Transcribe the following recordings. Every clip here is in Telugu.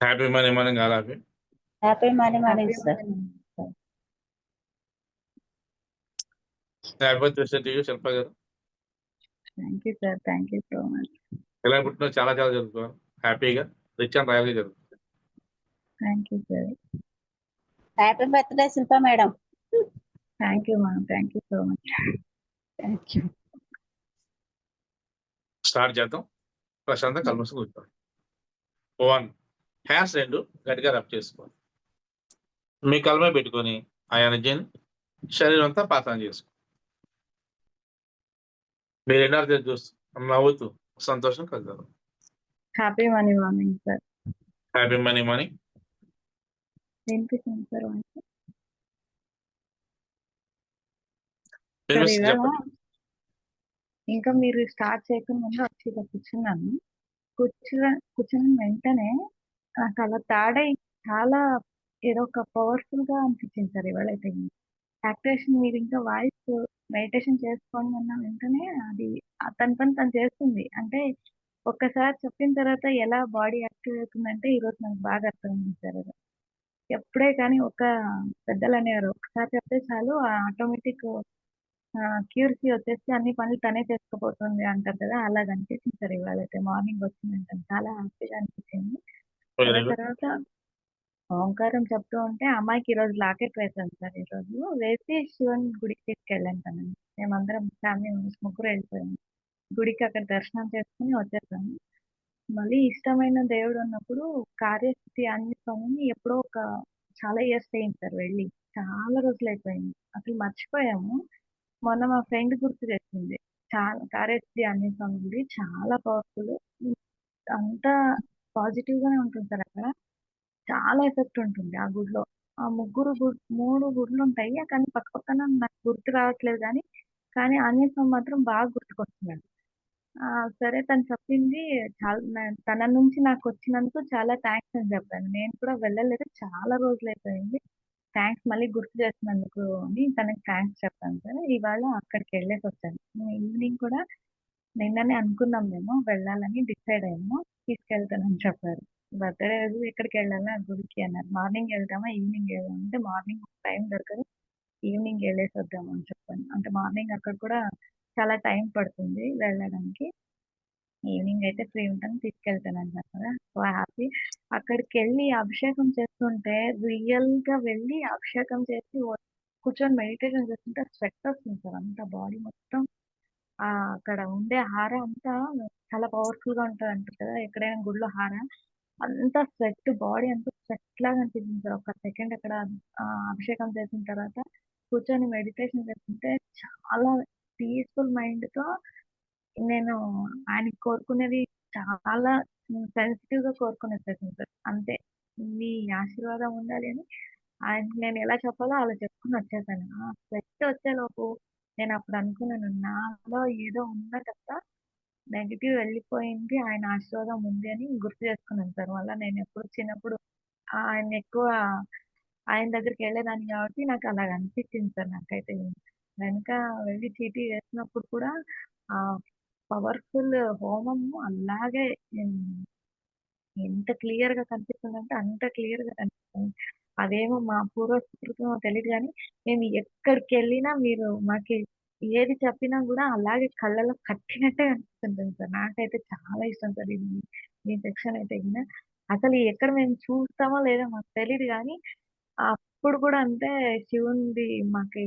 Happy money morning all happy morning Happy sir. Happy to you Shilpa garu Thank you, sir. Thank you so much. ఇలా పుట్టిన చాలా చాలా జరుగుతారు హ్యాపీగా రిచ్ అండ్ రాయల్గా జరుగుతుంది Thank you, sir. Happy birthday Shilpa madam Thank you, ma'am. Thank you so much. Thank you start చేద్దాం ప్రశాంతం కల్మసి కూర్చోండి వన్ హ్యాండ్స్ రెండు గట్టిగా రబ్ చేసుకోండి మీ కలమే పెట్టుకొని ఆ ఎనర్జీని శరీరం అంతా పాసన చేసుకోండి మీరు ఎన్నో చూస్తూ నవ్వుతూ సంతోషం కలుగుతారు. హ్యాపీ మనీ మనీ వినిపిస్తుంది సార్ వాయిస్? మీరు సార్ ఇవాళ చెప్పండి ఇంకా మీరు స్టార్ట్ చేయకుండా ముందు వచ్చి కూర్చున్నాను. కూర్చున్న కూర్చున్న వెంటనే నాకు అలా తాడై చాలా ఏదో ఒక పవర్ఫుల్గా అనిపించింది సార్ ఇవాళైతే యాక్టేషన్ యాక్టివేషన్ మీరు ఇంకా వాయిస్ మెడిటేషన్ చేసుకోండి అన్న వెంటనే అది తన పని తను చేస్తుంది. అంటే ఒక్కసారి చెప్పిన తర్వాత ఎలా బాడీ యాక్టివ్ అవుతుందంటే ఈరోజు నాకు బాగా అర్థమైంది సార్ అది. ఎప్పుడే కానీ ఒక పెద్దలు అనేవారు ఒకసారి చెప్తే చాలు ఆటోమేటిక్ క్యూరిసీ వచ్చేసి అన్ని పనులు తనే చేసుకుపోతుంది అంటారు కదా అలాగ అనిపించింది సార్ ఇవాళ అయితే. మార్నింగ్ వచ్చిందంటే చాలా హ్యాపీగా అనిపించింది. తర్వాత ఓంకారం చెప్తూ ఉంటే అమ్మాయికి ఈ రోజు లాకెట్ వేసాను సార్ ఈ రోజు వేసి శివన్ గుడికి తీసుకెళ్ళాను తనని మేమందరం ఫ్యామిలీ మెంబర్స్ ముగ్గురు వెళ్ళిపోయాము గుడికి అక్కడ దర్శనం చేసుకుని వచ్చేసాము. మళ్ళీ ఇష్టమైన దేవుడు ఉన్నప్పుడు కార్యస్థితి అన్ని స్వామిని ఎప్పుడో ఒక చాలా ఇయర్స్ అయింది సార్ వెళ్ళి. చాలా రోజులు అయిపోయింది. అసలు మర్చిపోయాము. మొన్న మా ఫ్రెండ్ గుర్తు చేసింది. చాలా కార్యస్థితి అన్ని స్వామి గుడి చాలా పవర్ఫుల్ అంతా పాజిటివ్ గానే ఉంటుంది సార్ అక్కడ. చాలా ఎఫెక్ట్ ఉంటుంది ఆ గుడిలో. ఆ ముగ్గురు గుడ్ మూడు గుడ్లు ఉంటాయి. కానీ పక్క పక్కన నాకు గుర్తు రావట్లేదు కానీ కానీ ఆంజనేయ స్వామి మాత్రం బాగా గుర్తుకొస్తున్నాడు. ఆ, సరే తను చెప్పింది చాలా తన నుంచి నాకు వచ్చినందుకు చాలా థ్యాంక్స్ అని చెప్పాను. నేను కూడా వెళ్ళలేదు. చాలా రోజులు అయిపోయింది. థ్యాంక్స్ మళ్ళీ గుర్తు చేసినందుకు అని తనకి థ్యాంక్స్ చెప్పాను సార్. ఇవాళ అక్కడికి వెళ్ళేసి వచ్చాను. ఈవినింగ్ కూడా నిన్ననే అనుకున్నాం మేము వెళ్ళాలని డిసైడ్ అయ్యాము తీసుకెళ్తానని చెప్పారు. బర్త్డే రోజు ఎక్కడికి వెళ్ళాలా గుడికి అన్నారు. మార్నింగ్ వెళ్తామా ఈవినింగ్ వెళ్దాం అంటే మార్నింగ్ టైం దొరకదు ఈవినింగ్ వెళ్ళేసి వద్దాం అని చెప్పాను. అంటే మార్నింగ్ అక్కడ కూడా చాలా టైం పడుతుంది వెళ్ళడానికి. ఈవినింగ్ అయితే ఫ్రీ ఉంటాను తీసుకెళ్తాను కదా సో హ్యాపీ. అక్కడికి వెళ్ళి అభిషేకం చేస్తుంటే రియల్గా వెళ్ళి అభిషేకం చేసి కూర్చొని మెడిటేషన్ చేస్తుంటే స్వెట్ వస్తుంది సార్ అంతా బాడీ మొత్తం ఆ! అక్కడ ఉండే హార అంతా చాలా పవర్ఫుల్గా ఉంటుంది అంటారు కదా! ఎక్కడైనా గుడిలో హార. అంతా స్వెట్ బాడీ అంతా స్వెట్ లాగా అనిపించింది సార్. ఒక సెకండ్ అక్కడ అభిషేకం చేసిన తర్వాత కూర్చొని మెడిటేషన్ చేస్తుంటే చాలా పీస్ఫుల్ మైండ్తో నేను ఆయన కోరుకునేది చాలా సెన్సిటివ్గా కోరుకునే సార్. అంతే. మీ ఆశీర్వాదం ఉండాలి అని ఆయన నేను ఎలా చెప్పాలో అలా చెప్పుకుని వచ్చేసాను. ఆ స్వెట్ వచ్చేలోపు నేను అప్పుడు అనుకున్నాను నాలో ఏదో ఉన్న తప్ప నెగిటివ్ వెళ్ళిపోయింది ఆయన ఆశీర్వాదం ఉంది అని గుర్తు చేసుకున్నాను సార్. వల్ల నేను ఎప్పుడు చిన్నప్పుడు ఆయన ఎక్కువ ఆయన దగ్గరికి వెళ్ళేదాన్ని కాబట్టి నాకు అలాగ అనిపించింది సార్ నాకైతే. వెనక వెళ్ళి చీటీ వేసినప్పుడు కూడా ఆ పవర్ఫుల్ హోమము అలాగే ఎంత క్లియర్గా కనిపిస్తుందంటే అంత క్లియర్గా కనిపిస్తుంది. అదేమో మా పూర్వస్మృతం తెలియదు కానీ మేము ఎక్కడికి వెళ్ళినా మీరు మాకి ఏది చెప్పినా కూడా అలాగే కళ్ళలో కట్టినట్టే అనిపిస్తుంటుంది సార్. నాకైతే చాలా ఇష్టం సార్ ఇది. మీ సెక్షన్ అయితే ఇంకా అసలు ఎక్కడ మేము చూస్తామో లేదో మాకు తెలియదు కానీ అప్పుడు కూడా అంతే శివుంది మాకి.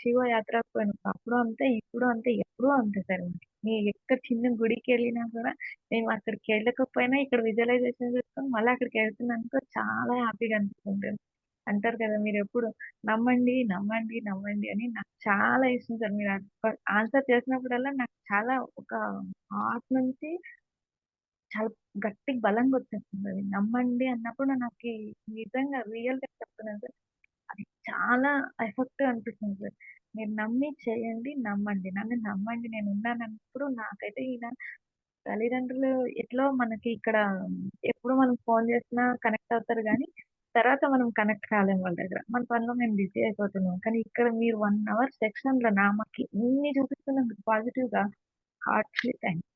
శివ యాత్రకు పోయినప్పుడు అప్పుడు అంతే ఇప్పుడు అంతే ఎప్పుడూ అంతే సార్ మీ ఎక్కడ చిన్న గుడికి వెళ్ళినా కూడా మేము అక్కడికి వెళ్ళకపోయినా ఇక్కడ విజువలైజేషన్ చేసుకొని మళ్ళీ అక్కడికి వెళ్తున్నానుకో చాలా హ్యాపీగా అనిపిస్తుంటుంది. అంటారు కదా మీరు ఎప్పుడు నమ్మండి నమ్మండి నమ్మండి అని నాకు చాలా ఇష్టం సార్. మీరు ఆన్సర్ చేసినప్పుడల్లా నాకు చాలా ఒక హార్ట్ నుంచి చాలా గట్టి బలంగా వచ్చేస్తుంది అది. నమ్మండి అన్నప్పుడు నాకు నిజంగా రియల్గా చెప్తున్నాను సార్. అది చాలా ఎఫెక్ట్ అనిపిస్తుంది సార్. మీరు నమ్మి చేయండి నమ్మండి. నన్ను నమ్మండి. నేను ఉన్నాను అన్నప్పుడు నాకైతే ఈయన తల్లిదండ్రులు ఎట్లో మనకి ఇక్కడ ఎప్పుడు మనం ఫోన్ చేసినా కనెక్ట్ అవుతారు కానీ తర్వాత మనం కనెక్ట్ కాలేము వాళ్ళ దగ్గర. మన పనిలో మేము బిజీ అయిపోతున్నాం. కానీ ఇక్కడ మీరు వన్ అవర్ సెక్షన్లో నామకి ఇన్ని చూపిస్తున్నందుకు పాజిటివ్గా heartly thank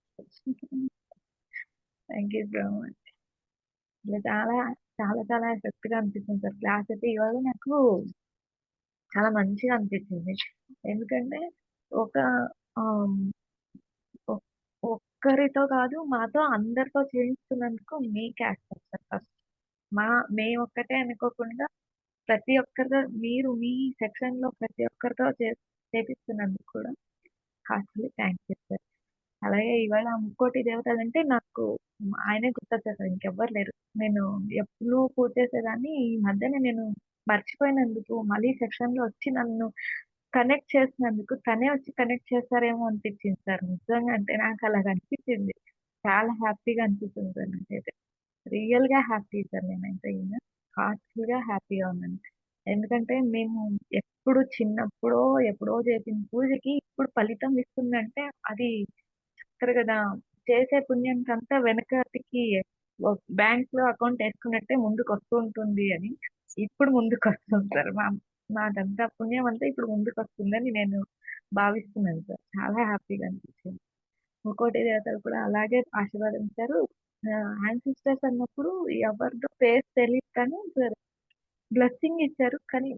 thank you so much. ఇలా చాలా చాలా చాలా ఎఫెక్ట్గా అనిపిస్తుంది సార్. క్లాస్ అయితే ఇవాళ నాకు చాలా మంచిగా అనిపించింది. ఎందుకంటే ఒక ఒ- ఒక్కరితో కాదు మాతో అందరితో చేయిస్తున్నందుకు మీ క్యాస్ట్ సార్ ఫస్ట్. మా మేము ఒక్కటే అనుకోకుండా ప్రతి ఒక్కరితో మీరు మీ సెక్షన్లో ప్రతి ఒక్కరితో చే- చేపిస్తున్నందుకు కూడా హార్ట్లీ థ్యాంక్ యూ సార్. అలాగే ఇవాళ ముక్కోటి దేవతలు అంటే నాకు ఆయనే గుర్తొచ్చారు ఇంకెవ్వరు లేరు. నేను ఎప్పుడు పూజ చేసేదాన్ని ఈ మధ్యన నేను మర్చిపోయినందుకు మళ్ళీ సెక్షన్లో వచ్చి నన్ను కనెక్ట్ చేసినందుకు తనే వచ్చి కనెక్ట్ చేస్తారేమో అనిపించింది సార్. నిజంగా అంటే నాకు అలాగ అనిపించింది చాలా హ్యాపీగా అనిపిస్తుంది సార్ నాకైతే. రియల్గా హ్యాపీ సార్ నేనైతే హార్ట్ఫుల్గా హ్యాపీగా ఉన్నాను. ఎందుకంటే మేము ఎప్పుడు చిన్నప్పుడో ఎప్పుడో చేసిన పూజకి ఇప్పుడు ఫలితం ఇస్తుందంటే అది చెప్తారు కదా. చేసే పుణ్యంకంతా వెనకటికి బ్యాంక్లో అకౌంట్ వేసుకున్నట్టే ముందుకు వస్తుంటుంది అని. ఇప్పుడు ముందుకు వస్తుంది సార్ మా మాదంతా పుణ్యం అంతా ఇప్పుడు ముందుకు వస్తుందని నేను భావిస్తున్నాను సార్. చాలా హ్యాపీగా అనిపించింది. ఇంకోటి దేవతలు కూడా అలాగే ఆశీర్వదించారు. ఆన్సిస్టర్స్ అన్నప్పుడు ఎవరిదో పేరు తెలియదు కానీ సార్ బ్లెస్సింగ్ ఇచ్చారు. కానీ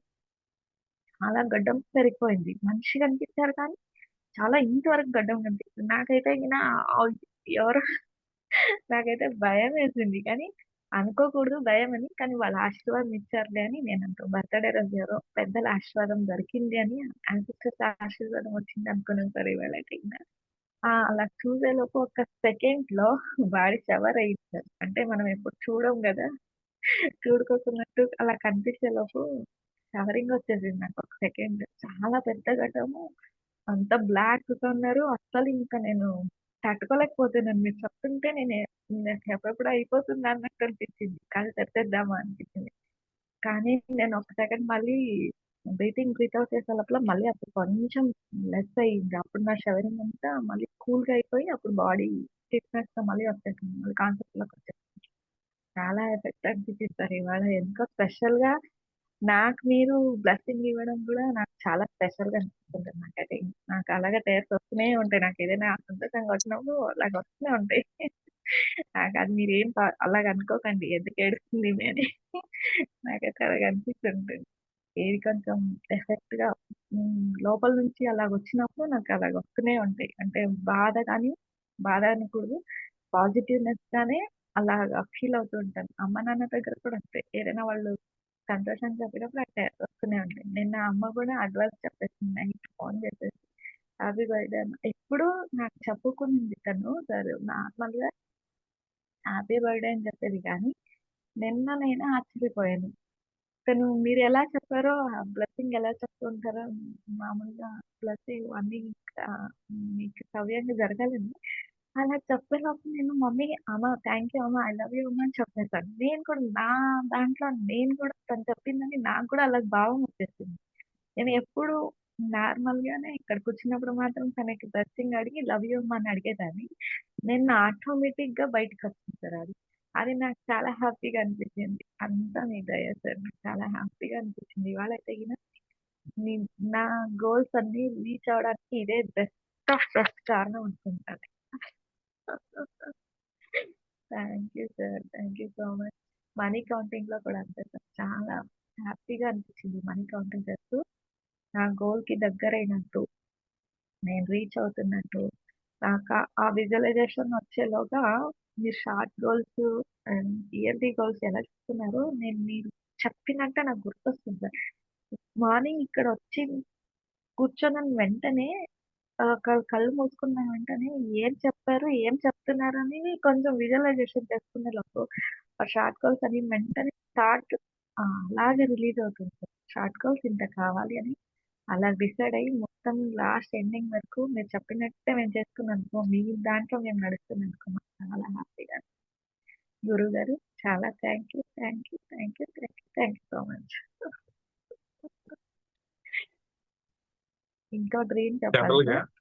చాలా గడ్డం సరిపోయింది మనిషి కనిపించారు కానీ చాలా ఇంతవరకు గడ్డం కనిపిస్తుంది నాకైతే ఈయన ఎవరు నాకైతే భయం వేసింది. కానీ అనుకోకూడదు భయం అని కానీ వాళ్ళ ఆశీర్వాదం ఇచ్చారులే అని నేను అంటూ బర్త్డే రోజు ఎవరో పెద్దల ఆశీర్వాదం దొరికింది అని యాన్సిస్టర్స్ ఆశీర్వాదం వచ్చింది అనుకున్నాను సార్ ఇవాళ అయితే ఆ, అలా చూసేలోపు ఒక సెకండ్లో బాడీ షవర్ అయింది. సార్ అంటే మనం ఎప్పుడు చూడం కదా. చూడుకోకున్నట్టు అలా కనిపించే లోపు షవరింగ్ వచ్చేసింది నాకు ఒక సెకండ్. చాలా పెద్ద ఘటము. అంత బ్లాక్గా ఉన్నారు. అస్సలు ఇంకా నేను తట్టుకోలేకపోతున్నాను మీరు చెప్తుంటే నేను నాకు ఎప్పుడెప్పుడు అయిపోతుంది అన్నట్టు అనిపించింది. కానీ తెచ్చేద్దామా అనిపించింది. కానీ నేను ఒక సెకండ్ మళ్ళీ బ్రీతింగ్ బ్రీత్ అవుట్ చేసే లోపల మళ్ళీ అప్పుడు కొంచెం లెస్ అయ్యింది. అప్పుడు నా షవరింగ్ అంతా మళ్ళీ కూల్గా అయిపోయి అప్పుడు బాడీ స్టిఫ్నెస్తో మళ్ళీ వచ్చేసింది. మళ్ళీ కాన్సెప్ట్లోకి వచ్చేసింది. చాలా ఎఫెక్ట్ అనిపించింది సార్ ఇవాళ. ఎంతో స్పెషల్గా నాకు మీరు బ్లెస్సింగ్ ఇవ్వడం కూడా నాకు చాలా స్పెషల్గా అనిపిస్తుంది నాకైతే. నాకు అలాగే టేస్ట్ వస్తూనే ఉంటాయి. నాకు ఏదైనా సంతోషంగా వచ్చినప్పుడు అలాగ వస్తూనే ఉంటాయి. నాకు అది మీరు ఏం ప- అలాగ అనుకోకండి. ఎందుకు ఏడుస్తుంది ఈమె అని. నాకైతే అలాగ అనిపిస్తుంటుంది. ఏది కొంచెం ఎఫెక్ట్గా లోపల నుంచి అలాగ వచ్చినప్పుడు నాకు అలాగ వస్తూనే ఉంటాయి. అంటే బాధ కానీ బాధ అనకూడదు. పాజిటివ్నెస్ గానే అలాగా ఫీల్ అవుతూ ఉంటాను. అమ్మ నాన్న దగ్గర కూడా అంతే. ఏదైనా వాళ్ళు సంతోషం చెప్పినప్పుడు అట్లా వస్తూనే ఉంటాయి నిన్న అమ్మ కూడా అడ్వాన్స్ చెప్పేసింది నైట్ ఫోన్ చేసేసి హ్యాపీ బర్త్డే ఎప్పుడు నాకు చెప్పుకునింది తను సరే నార్మల్గా హ్యాపీ బర్త్డే అని చెప్పేది కానీ నిన్న నేను ఆశ్చర్యపోయాను. తను మీరు ఎలా చెప్పారో బ్లెస్సింగ్ ఎలా చెప్తుంటారో మామూలుగా బ్లెస్సింగ్ అన్ని మీకు సవ్యంగా జరగాలని అలా చెప్పేటప్పుడు నేను మమ్మీ అమ్మ థ్యాంక్ యూ అమ్మ ఐ లవ్ యూ అమ్మ అని చెప్పేసాను. నేను కూడా నా దాంట్లో నేను కూడా తను చెప్పిందని నాకు కూడా అలా భావం వచ్చేసింది. నేను ఎప్పుడు నార్మల్ గానే ఇక్కడికి వచ్చినప్పుడు మాత్రం తనకి డ్రెస్సింగ్ అడిగి లవ్ యూ అమ్మ అని అడిగేదాన్ని. నేను ఆటోమేటిక్గా బయటకు వచ్చింది సార్ అది. అది నాకు చాలా హ్యాపీగా అనిపించింది. అంతా మీ దయ సార్ నాకు చాలా హ్యాపీగా అనిపించింది. ఇవాళ అయితే నీ- నా గోల్స్ అన్ని రీచ్ అవడానికి ఇదే బెస్ట్ ఆఫ్ బెస్ట్ కారణం అనుకుంటాను. Thank you sir thank you so much money కౌంటింగ్లో కూడా అంతే సార్ చాలా హ్యాపీగా అనిపించింది మనీ కౌంటింగ్ చేస్తూ. నా గోల్కి దగ్గరైనట్టు నేను రీచ్ అవుతున్నట్టు నాకు ఆ- విజువలైజేషన్ వచ్చేలోగా మీరు short goals and yearly goals ఎలా చెప్తున్నారో నేను మీరు చెప్పినట్టే నాకు గుర్తొస్తుంది సార్ మార్నింగ్ ఇక్కడ వచ్చి కూర్చొని వెంటనే ఆ, క- కళ్ళు మూసుకున్న వెంటనే ఏం చెప్పారు ఏం చెప్తున్నారు అని కొంచెం విజువలైజేషన్ చేసుకునే లోపు ఆ షార్ట్ గోల్స్ అని వెంటనే స్టార్ట్ అలాగే రిలీజ్ అవుతుంది షార్ట్ గోల్స్ ఇంత కావాలి అని అలా డిసైడ్ అయ్యి మొత్తం లాస్ట్ ఎండింగ్ వరకు మీరు చెప్పినట్టే మేము చేసుకున్నాం. అనుకో మీ దాంట్లో మేము నడుస్తున్నాం అనుకున్నాం. చాలా హ్యాపీగా గురువు గారు చాలా thank you thank you thank you thank you thank you so much ఇంకో డ్రీమ్ చెప్పాలి జనరల్గా సార్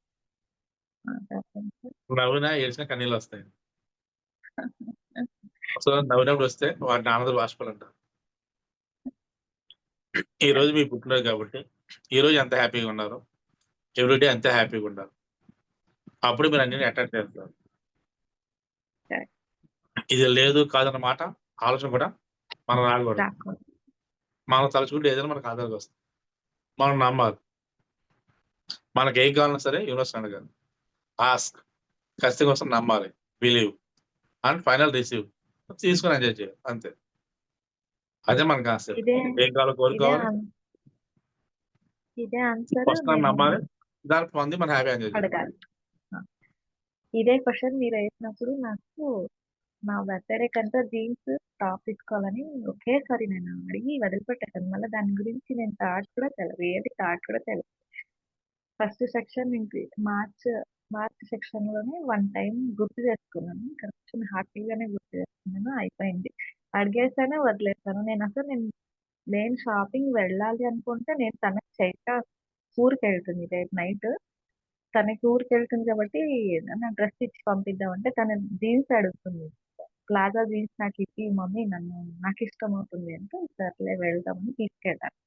ఆ, చెప్పండి. నవ్వున ఏడ్చిన కన్నీళ్ళు వస్తాయి. సో నవ్వినప్పుడు వస్తే వాటిని ఆనంద బాష్పాలు అంటారు ఈ రోజు మీ పుట్టినరోజు కాబట్టి ఈ రోజు ఎంత హ్యాపీగా ఉన్నారు? ఎవ్రీడే అంతే హ్యాపీగా ఉండాలి. అప్పుడు మీరు అన్ని అటెండ్ చేస్తారు. ఇది లేదు కాదన్న మాట ఆలోచన కూడా మనం రాకూడదు. మనం తలుచుకుంటే ఏదైనా మనకు ఆధారంగా వస్తుంది. మనం నమ్మాలి. మనకి ఏం కావాలన్నా సరే యూనివర్స్ అడగాలి. ఆస్క్ ఖచ్చితంగా కోసం నమ్మాలి. బిలీవ్ అండ్ ఫైనల్ రిసీవ్ తీసుకుని ఎంజాయ్ చేయాలి అంతే. అదే మన కాన్సెప్ట్ ఇదే ఏం కావాలో కోరుకోవాలి నమ్మాలి దానికి పొంది మనం హ్యాపీ ఎంజాయ్ చేయాలి. ఇదే క్వశ్చన్ మీరు వేసినప్పుడు నాకు నా బర్త్డే కంటే జీన్స్ టాప్ తీసుకోవాలని ఒకేసారి నేను అడిగి వదిలిపెట్టాను మళ్ళీ దాని గురించి నేను థాట్ కూడా తెలియదు ఏది థాట్ కూడా తెలియదు ఫస్ట్ సెక్షన్ ఇంక మార్చ్ మార్చ్ సెక్షన్లోనే వన్ టైం గుర్తు చేసుకున్నాను. కొంచెం హ్యాపీగానే గుర్తు చేసుకున్నాను అయిపోయింది. అడిగేసాను వదిలేసాను? నేను అసలు నేను నేను షాపింగ్ వెళ్ళాలి అనుకుంటే నేను తనకి చైత్ర ఊరికెళ్తుంది. రేపు నైట్ తనకి ఊరికెళ్తుంది కాబట్టి ఏదైనా డ్రెస్ ఇచ్చి పంపిద్దామంటే తన జీన్స్ అడుగుతుంది. ప్లాజా జీన్స్ నాకు ఇచ్చి మమ్మీ నన్ను నాకు ఇష్టం అవుతుంది అంటే సర్లే వెళ్దామని తీసుకెళ్ళాను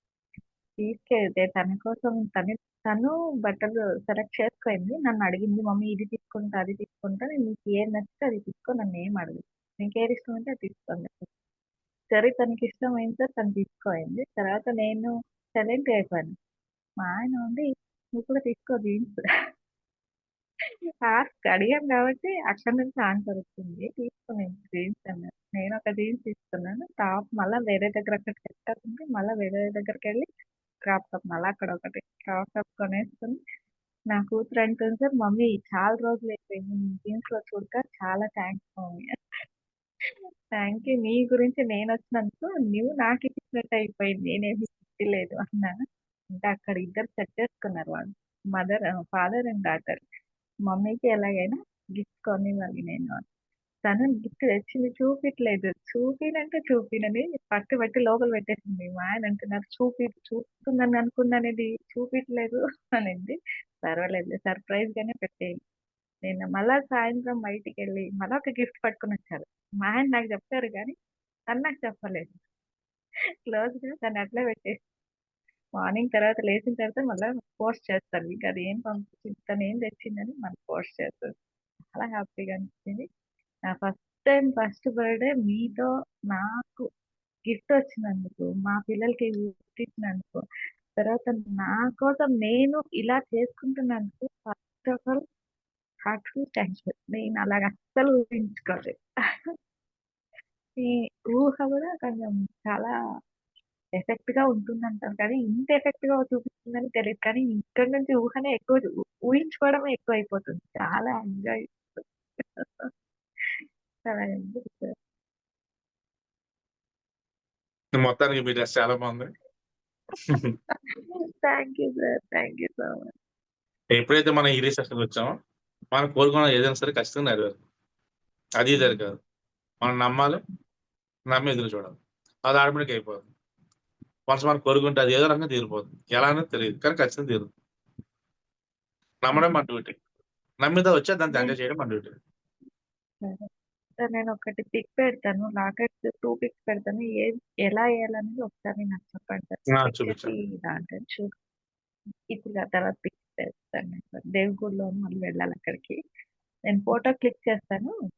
తీసుకెళ్తే తన కోసం తను తను బట్టలు సెలెక్ట్ చేసుకుంది నన్ను అడిగింది మమ్మీ ఇది తీసుకుంటా అది తీసుకుంటా. నేను నీకు ఏది నచ్చితే అది తీసుకో నన్ను ఏం అడగదు. నీకు ఏది ఇష్టం అంటే అది తీసుకోండి సరే తనకి ఇష్టం అయింది తను తీసుకోయింది. తర్వాత నేను సైలెంట్ అయిపోయాను. మా ఆయన ఉండి నువ్వు కూడా తీసుకో జీన్స్ ఆస్క్ అడిగాను కాబట్టి అక్కడ నుంచి ఆన్సర్ వచ్చింది. తీసుకున్నాను జీన్స్ అన్నారు నేను ఒక జీన్స్ తీసుకున్నాను. టాప్ మళ్ళీ వేరే దగ్గర అక్కడ పెట్టకుంటే మళ్ళీ వేరే దగ్గరికి వెళ్ళి క్రాప్ టాప్ మళ్ళీ అక్కడ ఒకటి క్రాప్ టాప్ కొనేసుకుని నా కూతురు అంటుంది సార్ మమ్మీ చాలా రోజులు అయిపోయింది జీన్స్లో చూడక చాలా థ్యాంక్స్ మమ్మీ. థ్యాంక్ యూ నీ గురించి నేను వచ్చినందుకు నువ్వు నాకు ఇచ్చినట్టు అయిపోయింది నేనేమి లేదు అన్నాను అంటే అక్కడ ఇద్దరు సెట్ చేసుకున్నారు వాళ్ళు మదర్ ఫాదర్ అండ్ డాటర్. మమ్మీకి ఎలాగైనా గిఫ్ట్ కొనివ్వాలి నేను. అని. తను గిఫ్ట్ తెచ్చింది చూపించలేదు చూపినంటే చూపినని పట్టు పట్టి లోపల పెట్టేసింది. మా ఆయన అంటున్నారు చూపి చూపుతుందని అనుకున్నానేది చూపించలేదు అనింది. పర్వాలేదు సర్ప్రైజ్ గానే పెట్టేయి. నేను మళ్ళా సాయంత్రం బయటికి వెళ్ళి మళ్ళీ ఒక గిఫ్ట్ పట్టుకుని వచ్చారు. మా ఆయన నాకు చెప్తారు కానీ తను నాకు చెప్పలేదు. క్లోజ్గా తను అట్లే పెట్టేసి మార్నింగ్ తర్వాత లేచిన తర్వాత మళ్ళీ పోస్ట్ చేస్తారు ఇంకా అది ఏం పంపించింది? తను ఏం తెచ్చిందని మనం పోస్ట్ చేస్తారు చాలా హ్యాపీగా అనిపించింది. నా ఫస్ట్ టైం ఫస్ట్ బర్త్డే మీతో నాకు గిఫ్ట్ వచ్చినందుకు మా పిల్లలకి గిఫ్ట్ ఇచ్చినందుకు తర్వాత నా కోసం నేను ఇలా చేసుకుంటున్నందుకు first of all heartful thanks నేను అలాగ అస్సలు ఊహించుకోలేదు. ఈ ఊహ కూడా కొంచెం చాలా ఎఫెక్ట్గా ఉంటుందంటారు. కానీ ఇంత ఎఫెక్ట్గా చూపిస్తుందని తెలియదు. కానీ ఇక్కడ నుంచి ఊహనే ఎక్కువ ఊహించుకోవడమే ఎక్కువ అయిపోతుంది చాలా ఎంజాయ్ మొత్తానికి మీ డ్రెస్ చాలా బాగుంది. Thank you sir thank you so much ఎప్పుడైతే మనం ఈ రీసెషన్ వచ్చామో మనం కోరుకున్న ఏదైనా సరే ఖచ్చితంగా నెరవేరు అది ఇది కాదు. మనం నమ్మాలి నమ్మి ఎదురు చూడాలి. అది ఆటోమేటిక్ అయిపోతుంది. వన్స్ మనం కోరుకుంటే అది ఏదో రకంగా తీరిపోతుంది. ఎలా అనేది తెలియదు కానీ ఖచ్చితంగా తీరుతుంది. నమ్మడం మన డ్యూటీ. నమ్మిదా వచ్చే దాన్ని ఎంజాయ్ చేయడం మన డ్యూటీ. సార్ నేను ఒకటి పిక్ పెడతాను. లాకెట్ టూ పిక్స్ పెడతాను. ఏ ఎలా వేయాలనేది ఒకసారి నాకు చెప్పండి సార్. ఆ, చూపించండి. దాంట్లో చూ ఇప్పుడు ఆ తర్వాత పిక్ చేస్తాను నేను సార్. దేవుగుడిలో మళ్ళీ వెళ్ళాలి అక్కడికి. నేను ఫోటో క్లిక్ చేస్తాను.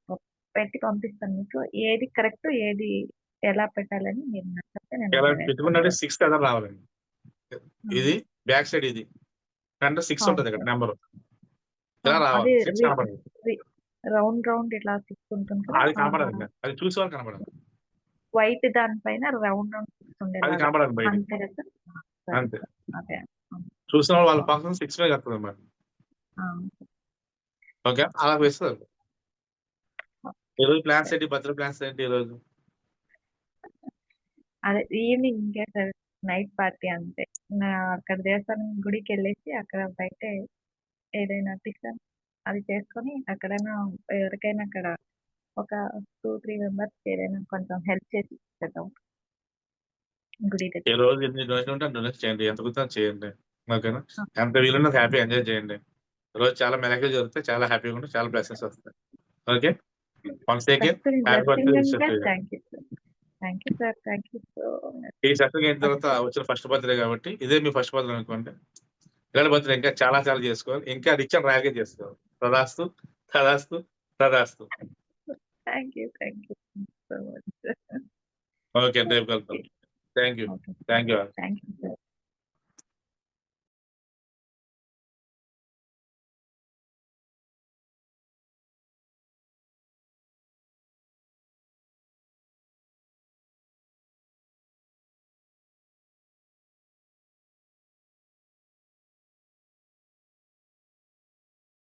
పెట్టి పంపిస్తాను మీకు. ఏది కరెక్ట్ ఏది ఎలా పెట్టాలని మీరు నాకు చెప్తే నేను అలా. సిక్స్ కదా రావాలండి. ఇది బ్యాక్ సైడ్ ఇది. అంటే సిక్స్ అవును ఉంటుంది ఇక్కడ సార్. నెంబర్. ఇలా రావాలి. అది సిక్స్ రి- కనపడదు. రౌండ్ రౌండ్ ఇట్లా తీసుకుంటుంది అది కనపడదు ఇంకా. అది చూసే వాళ్ళు కనపడదు. వైట్ దానిపైన రౌండ్ రౌండ్ అది ఉండేలాగా కనపడదు బయట అంతే కదా. అదే చూసిన వాళ్ళు వాళ్ళ పక్కన సిక్స్ మీద వస్తుంది అన్నమాట ఓకే అలా వేస్తారు. ఈరోజు ప్లాన్స్ ఏంటి? భద్ర ప్లాన్స్ ఏంటి ఈరోజు? అదే ఈవినింగ్ ఇంకే సార్ నైట్ పార్టీ అంతే. అక్కడ దేవస్థానం గుడికి వెళ్ళేసి అక్కడ బయట ఏదైనా టిఫిన్ అది చేసుకొని అక్కడైనా ఎవరికైనా అక్కడ ఒక టూ త్రీ మెంబర్స్ ఏదైనా కొంచెం హెల్ప్ చేసి చేద్దాం గుడి ఈ దగ్గర రోజు ఎన్ని డొనేషన్ ఉంటే డొనేట్ చేయండి. ఎంత కుదిరితే చేయండి. ఓకేనా? ఎంత వీలున్నది హ్యాపీ ఎంజాయ్ చేయండి. రోజు చాలా మెలకులు జరుగుతాయి. చాలా హ్యాపీగా ఉంటాయి. చాలా బ్లెస్సింగ్స్ వస్తాయి. Okay? Once again happy birthday you. Sir you sir thank you so much ఈ సెషన్ అయిన తర్వాత వచ్చిన ఫస్ట్ బర్త్డే కాబట్టి ఇదే మీ ఫస్ట్ బర్త్డే అనుకోండి. ఇలాంటి బర్త్డే ఇంకా చాలా చాలా చేసుకోవాలి. ఇంకా రిచ్ అండ్ రాయల్గా చేసుకోవాలి. Tadastu, Tadastu, Tadastu. Thank you, thank you so much. okay, Dev Thank you. Thank you. Thank you.